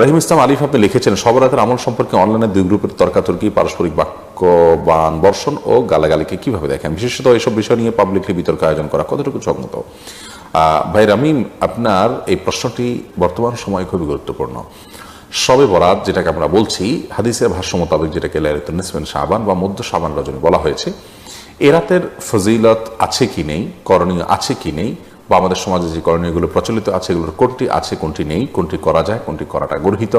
রাহিম ইসলাম আলিফ আপনি লিখেছেন সবরাতের আমল সম্পর্কে অনলাইনে দুই গ্রুপের তর্কাতর্কি, পারস্পরিক বাক্যবান বর্ষণ ও গালাগালিকে কীভাবে দেখেন? বিশেষত এসব বিষয় নিয়ে পাবলিকলি বিতর্ক আয়োজন করা কতটুকু সম্মত ভাই রামিম, আপনার এই প্রশ্নটি বর্তমান সময়ে খুবই গুরুত্বপূর্ণ। সবে বরাত যেটাকে আমরা বলছি, হাদিসের ভাষ্য মোতাবেক যেটাকে লাইলাতুন্নিসফিন শাবান বা মধ্য শাবান রজনী বলা হয়েছে, এ রাতের ফজিলত আছে কি নেই, করণীয় আছে কি নেই বা আমাদের সমাজে যে করণীয়গুলো প্রচলিত আছে, এগুলোর কোনটি আছে, কোনটি নেই, কোনটি করা যায়, কোনটি করাটা গর্হিত,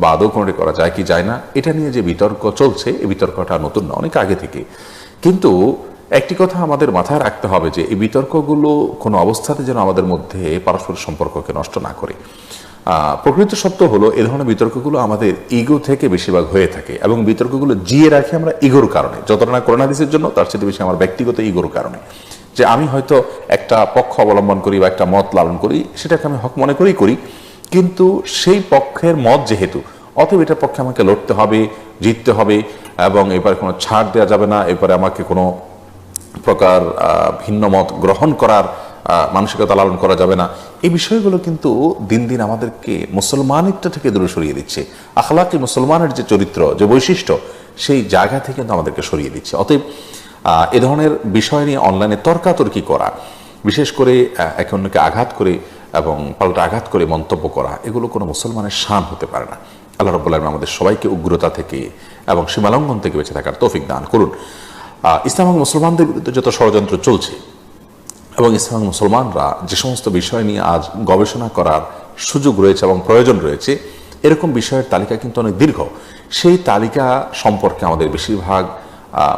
বা আদৌ কোনটি করা যায় কি যায় না, এটা নিয়ে যে বিতর্ক চলছে, এই বিতর্কটা নতুন না, অনেক আগে থেকে। কিন্তু একটি কথা আমাদের মাথায় রাখতে হবে যে, এই বিতর্কগুলো কোনো অবস্থাতে যেন আমাদের মধ্যে পারস্পরিক সম্পর্ককে নষ্ট না করে। প্রকৃত সত্য হলো, এ ধরনের বিতর্কগুলো আমাদের ইগো থেকে বেশিরভাগ হয়ে থাকে এবং বিতর্কগুলো জিয়ে রাখি আমরা ইগোর কারণে। যতটা না করোনা দিসের জন্য, তার চেয়ে বেশি আমার ব্যক্তিগত ইগোর কারণে। যে আমি হয়তো একটা পক্ষ অবলম্বন করি বা একটা মত লালন করি, সেটাকে আমি হক মনে করেই করি। কিন্তু সেই পক্ষের মত যেহেতু, অতএব এটার পক্ষে আমাকে লড়তে হবে, জিততে হবে এবং এবার কোনো ছাড় দেওয়া যাবে না, এরপরে আমাকে কোনো প্রকার ভিন্ন মত গ্রহণ করার মানসিকতা লালন করা যাবে না। এই বিষয়গুলো কিন্তু দিন দিন আমাদেরকে মুসলমানিত্ব থেকে দূরে সরিয়ে দিচ্ছে। আখলাকি মুসলমানের যে চরিত্র, যে বৈশিষ্ট্য, সেই জায়গা থেকে কিন্তু আমাদেরকে সরিয়ে দিচ্ছে। অতএব এ ধরনের বিষয় নিয়ে অনলাইনে তর্কাতর্কি করা, বিশেষ করে একে অন্যকে আঘাত করে এবং পাল্টা আঘাত করে মন্তব্য করা, এগুলো কোনো মুসলমানের শান হতে পারে না। আল্লাহ রব্বুল আলম আমাদের সবাইকে উগ্রতা থেকে এবং সীমালঙ্ঘন থেকে বেঁচে থাকার তৌফিক দান করুন। ইসলাম মুসলমানদের বিরুদ্ধে যত ষড়যন্ত্র চলছে এবং ইসলাম মুসলমানরা যে সমস্ত বিষয় নিয়ে আজ গবেষণা করার সুযোগ রয়েছে এবং প্রয়োজন রয়েছে, এরকম বিষয়ের তালিকা কিন্তু অনেক দীর্ঘ। সেই তালিকা সম্পর্কে আমাদের বেশিরভাগ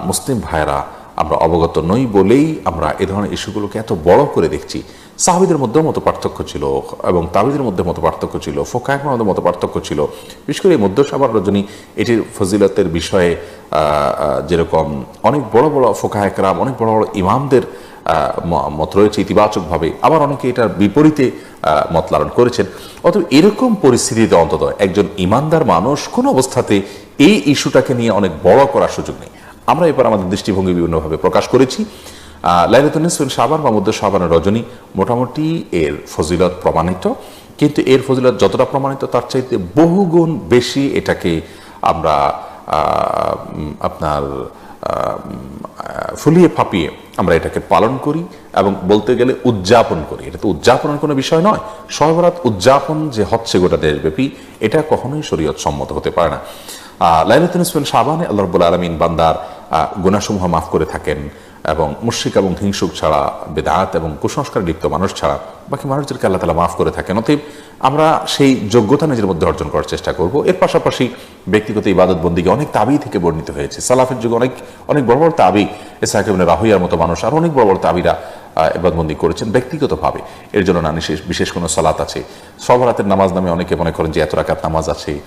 মুসলিম ভাইয়েরা, আমরা অবগত নই বলেই আমরা এ ধরনের ইস্যুগুলোকে এত বড় করে দেখছি। সাহাবিদের মধ্যেও মতো পার্থক্য ছিল এবং তাবিদের মধ্যে মতো পার্থক্য ছিল ফোকায়কের মধ্যে মতো পার্থক্য ছিল। বিশেষ করে এই মধ্য সাবার রজনী, এটির ফজিলতের বিষয়ে যেরকম অনেক বড় বড় ফোকায়করাম অনেক বড় বড় ইমামদের মত রয়েছে ইতিবাচকভাবে, আবার অনেকে এটার বিপরীতে মত লালন করেছেন। অতএব এরকম পরিস্থিতিতে অন্তত একজন ইমানদার মানুষ কোন অবস্থাতে এই ইস্যুটাকে নিয়ে অনেক বড় করার সুযোগ নেই। আমরা এবার আমাদের দৃষ্টিভঙ্গি বিভিন্নভাবে প্রকাশ করেছি। লাইলাতুন্নিসফিন সাবান বা মধ্য সাবানের রজনী মোটামুটি এর ফজিলত প্রমাণিত। কিন্তু এর ফজিলত যতটা প্রমাণিত তার চাইতে বহুগুণ বেশি এটাকে আমরা আপনার ফুলিয়ে ফাঁপিয়ে আমরা এটাকে পালন করি এবং বলতে গেলে উদযাপন করি। এটা তো উদযাপনের কোনো বিষয় নয়। সহবরাত উদযাপন যে হচ্ছে গোটা দেশব্যাপী, এটা কখনোই শরীয়ত সম্মত হতে পারে না। লাইলাতুল ইসফিন সাবানে আল্লাহ রব্বুল আলমিন বান্দার আহ, গুনাসমূহ মাফ করে থাকেন এবং মুশ্রিক এবং হিংসুক ছাড়া বেদাত এবং কুসংস্কার লিপ্ত মানুষ ছাড়া বাকি মানুষদেরকে আল্লাহ তালা মাফ করে থাকেন। অতএব আমরা সেই যোগ্যতা নিজের মধ্যে অর্জন করার চেষ্টা করব। এর পাশাপাশি ব্যক্তিগত ইবাদত বন্দিকে অনেক তাবি থেকে বর্ণিত হয়েছে। সালাফের যুগে অনেক অনেক বড় বড় তাবি এসাকিবিন রাহুইয়ার মতো মানুষ আর অনেক বড় বড় তাবিরা এবাদবন্দি করেছেন ব্যক্তিগতভাবে। এর জন্য না বিশেষ কোনো সালাত আছে। সব রাতের নামাজ নামে অনেকে মনে করেন যে এত রাকাত নামাজ আছে।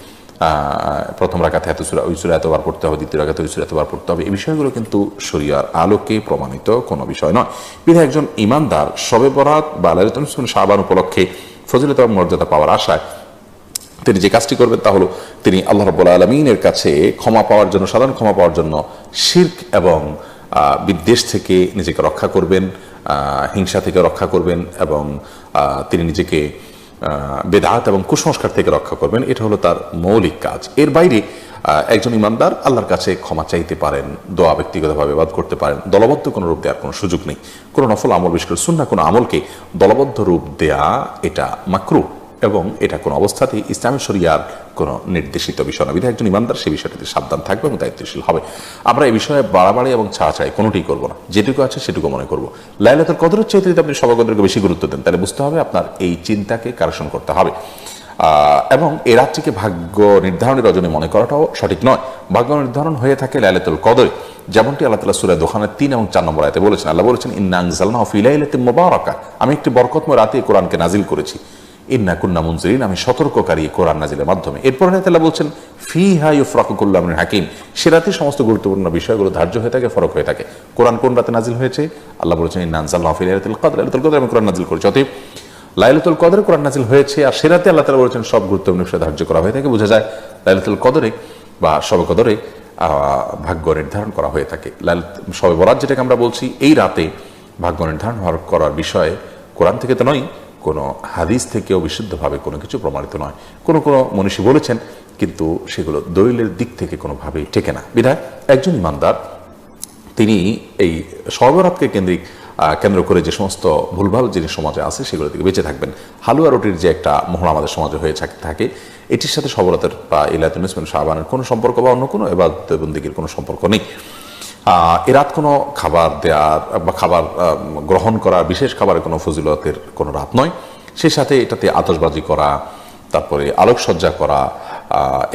প্রথম রাখাতে এত সুরা, ওই সুরা এতবার পড়তে হবে, দ্বিতীয় রাখাতে ওই সুরা এতবার পড়তে হবে। এই বিষয়গুলো কিন্তু শরিয়ার আলোকে প্রমাণিত কোনো বিষয় নয়। বিধায় একজন ইমানদার সবে বরাত বা লালিতুল সাবান উপলক্ষে ফজিলত মর্যাদা পাওয়ার আশায় তিনি যে কাজটি করবেন তা হলো তিনি আল্লাহ রব্বুল আলমিনের কাছে ক্ষমা পাওয়ার জন্য, সাধারণ ক্ষমা পাওয়ার জন্য শির্ক এবং বিদ্বেষ থেকে নিজেকে রক্ষা করবেন হিংসা থেকে রক্ষা করবেন এবং তিনি নিজেকে বেদাত এবং কুসংস্কার থেকে রক্ষা করবেন, এটা হলো তার মৌলিক কাজ। এর বাইরে একজন ইমানদার আল্লাহর কাছে ক্ষমা চাইতে পারেন, দোয়া ব্যক্তিগতভাবে বাদ করতে পারেন, দলবদ্ধ কোনো রূপ দেওয়ার কোনো সুযোগ নেই। কোনো নফল আমল, বিশেষ করে সুন্না কোনো আমলকে দলবদ্ধ রূপ দেয়া, এটা মাকরু এবং এটা কোনো অবস্থাতেই ইসলামী শরিয়ার কোনো নির্দেশিত বিষয় নয় বিধায় একজন ইমানদার সেই বিষয়টিতে সাবধান থাকবে এবং দায়িত্বশীল হবে। আমরা এই বিষয়ে বাড়াবাড়ি এবং ছাড়াছাড়ি কোনোটিই করব না। যেটুকু আছে সেটুকু মনে করব। লাইলাতুল কদরের চাইতে যদি আপনি সভাগদরকে বেশি গুরুত্ব দেন। তাহলে বুঝতে হবে আপনার এই চিন্তাকে কারেকশন করতে হবে। এবং এ রাত্রিকে ভাগ্য নির্ধারণের রজনী মনে করাটাও সঠিক নয়। ভাগ্য নির্ধারণ হয়ে থাকে লাইলাতুল কদরে। যেমনটি আল্লাহ তালা সুরায় দোকানের তিন এবং চার নম্বর আয়তে বলেছেন। আল্লাহ বলেছেন ইন্নাংজালনা ফিলাইলাতে মোবারকা। আমি একটি বরকতময় রাতে কোরআনকে নাজিল করেছি। ইন্না কুন্না মুনজিরিন আমি সতর্ককারী কোরআন নাজিলের মাধ্যমে। এরপর তালা বলছেন ফি হাই ফরকুল্লাহ হাকিম সে রাতে সমস্ত গুরুত্বপূর্ণ বিষয়গুলো ধার্য হয়ে থাকে, ফরক হয়ে থাকে। কোরআন কোন রাতে নাজিল হয়েছে? আল্লাহ বলেছেন ইন্নানজাল্লাহ ফিলাইলাতুল কদর লাইলাতুল কদর আমি কোরআন নাজিল করেছি। অতএব লাইলাতুল কদরে কোরআন নাজিল হয়েছে, আর সে রাতে আল্লাহ তালা বলেছেন, সব গুরুত্বপূর্ণ বিষয় ধার্য করা হয়ে থাকে, বোঝা যায় লাইলাতুল কদরে বা সব কদরে ভাগ্য নির্ধারণ করা হয়ে থাকে। লাইলাত সবে বরাত যেটাকে আমরা বলছি, এই রাতে ভাগ্য নির্ধারণ করার বিষয়ে কোরআন থেকে তো নয় কোনো হাদিস থেকেও বিশুদ্ধভাবে কোনো কিছু প্রমাণিত নয়। কোনো কোনো মনীষী বলেছেন, কিন্তু সেগুলো দলিলের দিক থেকে কোনোভাবেই টেকে না। বিধায় একজন ইমানদার, তিনি এই সর্বরাতকে কেন্দ্রিক কেন্দ্র করে যে সমস্ত ভুলভাল জিনিস সমাজে আছে সেগুলো থেকে বেঁচে থাকবেন। হালুয়া রুটির যে একটা মোহর আমাদের সমাজে হয়ে থাক- এটির সাথে সবরাতের বা ইলাতুল ইসমিন শাহবানের কোনো সম্পর্ক বা অন্য কোনো এবার বন্দিগির কোনো সম্পর্ক নেই। আহ, এ রাত কোনো খাবার দেওয়ার বা খাবার গ্রহণ করা বিশেষ খাবারের কোনো ফজিলতের কোনো রাত নয়। সেই সাথে এটাতে আতশবাজি করা তারপরে আলোকসজ্জা করা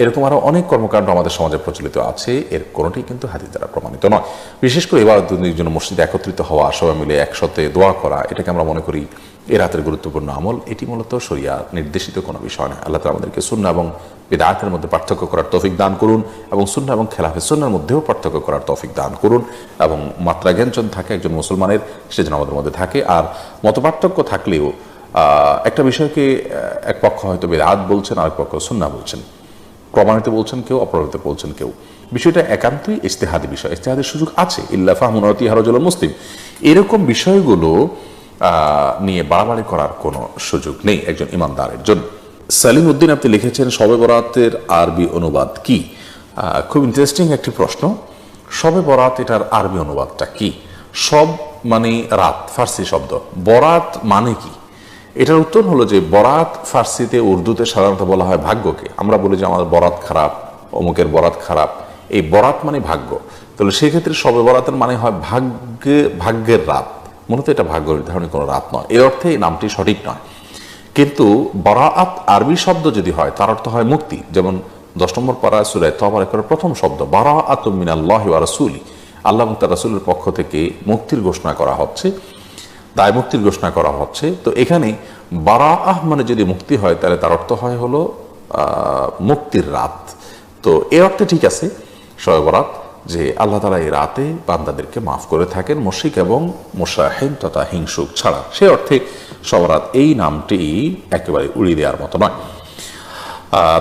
এরকম আরও অনেক কর্মকাণ্ড আমাদের সমাজে প্রচলিত আছে। এর কোনোটি কিন্তু হাদিস দ্বারা প্রমাণিত নয়। বিশেষ করে এবার জন্য মসজিদে একত্রিত হওয়া সবাই মিলে একসাথে দোয়া করা এটাকে আমরা মনে করি এ রাতের গুরুত্বপূর্ণ আমল, এটি মূলত শরিয়া নির্দেশিত কোনো বিষয় নয়। আল্লাহ তালা আমাদেরকে শূন্য এবং বেদাতের মধ্যে পার্থক্য করার তৌফিক দান করুন এবং শূন্য এবং খেলাফে শূন্যের মধ্যেও পার্থক্য করার তৌফিক দান করুন এবং মাত্রা জ্ঞান যদি থাকে, একজন মুসলমানের সে যেন আমাদের মধ্যে থাকে। আর মত পার্থক্য থাকলেও একটা বিষয়কে এক পক্ষ হয়তো বেদাত বলছেন, আরেক পক্ষ সুন্না বলছেন। প্রমাণিত বলছেন কেউ, অপ্রমাণিত বলছেন কেউ। বিষয়টা একান্তই ইস্তেহাদি বিষয়। ইস্তেহাদের সুযোগ আছে। ইল্লা ফাহমুনতি হারজল মুসলিম। এরকম বিষয়গুলো নিয়ে বাড়াবাড়ি করার কোনো সুযোগ নেই একজন ইমানদারের জন্য। সালিম উদ্দিন আপনি লিখেছেন, শবে বরাতের আরবি অনুবাদ কি? খুব ইন্টারেস্টিং একটি প্রশ্ন। শবে বরাত, এটার আরবি অনুবাদটা কি? সব মানে রাত ফার্সি শব্দ। বরাত মানে কি? এটার উত্তর হলো যে, বরাত ফার্সিতে উর্দুতে সাধারণত বলা হয় ভাগ্যকে। আমরা বলি যে, আমাদের বরাত খারাপ, অমুকের বরাত খারাপ। এই বরাত মানে ভাগ্য। তাহলে সেক্ষেত্রে সবে বরাতের মানে হয় ভাগ্যে, ভাগ্যের রাত। মূলত এটা ভাগ্য নির্ধারণের কোনো রাত নয়। এর অর্থে এই নামটি সঠিক নয়। কিন্তু বরাআত আরবি শব্দ যদি হয়, তার অর্থ হয় মুক্তি। যেমন দশ নম্বর পারা সুরায় তবার প্রথম শব্দ বারা আতমিনাল্লাহ রাসুলি। আল্লাহ তার রাসুলের পক্ষ থেকে মুক্তির ঘোষণা করা হচ্ছে দায় মুক্তির ঘোষণা করা হচ্ছে। তো এখানে বারা আহ মানে যদি মুক্তি হয়, তাহলে তার অর্থ হয় হলো মুক্তির রাত। তো এর অর্থে ঠিক আছে শবে বরাত। যে আল্লাহ তালা এই রাতে বান্দাদেরকে মাফ করে থাকেন মশিক এবং মোশাহিম তথা হিংসুক ছাড়া। সে অর্থে সবরাত এই নামটি একেবারে উড়িয়ে দেওয়ার মতো নয়।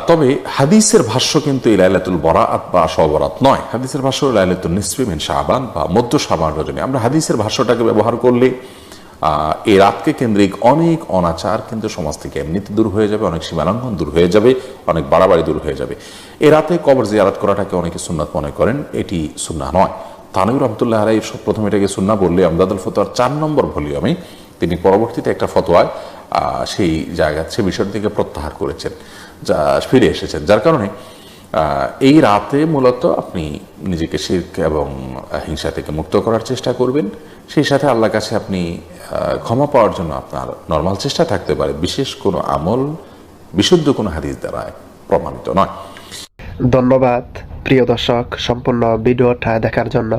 তবে হাদিসের ভাষ্য কিন্তু এই লাইলাতুল বরাত বা সবরাত নয়। হাদিসের ভাষ্য লাইলাতুল নিসফিমিন শাহবান বা মধ্য শাহবান রজনী। আমরা হাদিসের ভাষ্যটাকে ব্যবহার করলে এই রাতকে কেন্দ্রিক অনেক অনাচার কিন্তু সমাজ থেকে এমনিতে দূর হয়ে যাবে, অনেক সীমালঙ্ঘন দূর হয়ে যাবে, অনেক বাড়াবাড়ি দূর হয়ে যাবে। এ রাতে কবর জিয়ারাত করাটাকে অনেকে সুন্নাত মনে করেন, এটি সুন্না নয়। তানবির রহমতুল্লাহ আলাই প্রথম এটাকে সুন্না বললে আমদাদুল ফতোয়ার চার নম্বর ভলিউমে তিনি পরবর্তীতে একটা ফতোয়ায় সেই জায়গা, সে বিষয় থেকে প্রত্যাহার করেছেন, যা ফিরে এসেছেন। যার কারণে এই রাতে মূলত আপনি নিজেকে শির্ক এবং হিংসা থেকে মুক্ত করার চেষ্টা করবেন। সেই সাথে আল্লাহর কাছে আপনি ক্ষমা পাওয়ার জন্য আপনার নর্মাল চেষ্টা থাকতে পারে। বিশেষ কোনো আমল, বিশুদ্ধ কোনো হাদিস দ্বারা প্রমাণিত নয়। ধন্যবাদ প্রিয় দর্শক সম্পূর্ণ ভিডিওটা দেখার জন্য।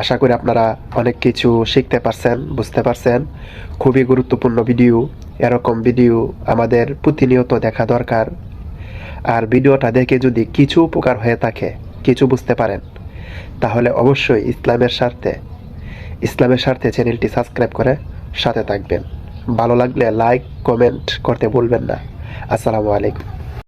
আশা করি আপনারা অনেক কিছু শিখতে পারছেন, বুঝতে পারছেন। খুবই গুরুত্বপূর্ণ ভিডিও। এরকম ভিডিও আমাদের প্রতিনিয়ত দেখা দরকার। আর ভিডিওটা দেখে যদি কিছু উপকার হয়ে থাকে, কিছু বুঝতে পারেন, তাহলে অবশ্যই ইসলামের স্বার্থে ইসলামের স্বার্থে চ্যানেলটি সাবস্ক্রাইব করে সাথে থাকবেন। ভালো লাগলে লাইক, কমেন্ট করতে ভুলবেন না। আসসালামু আলাইকুম।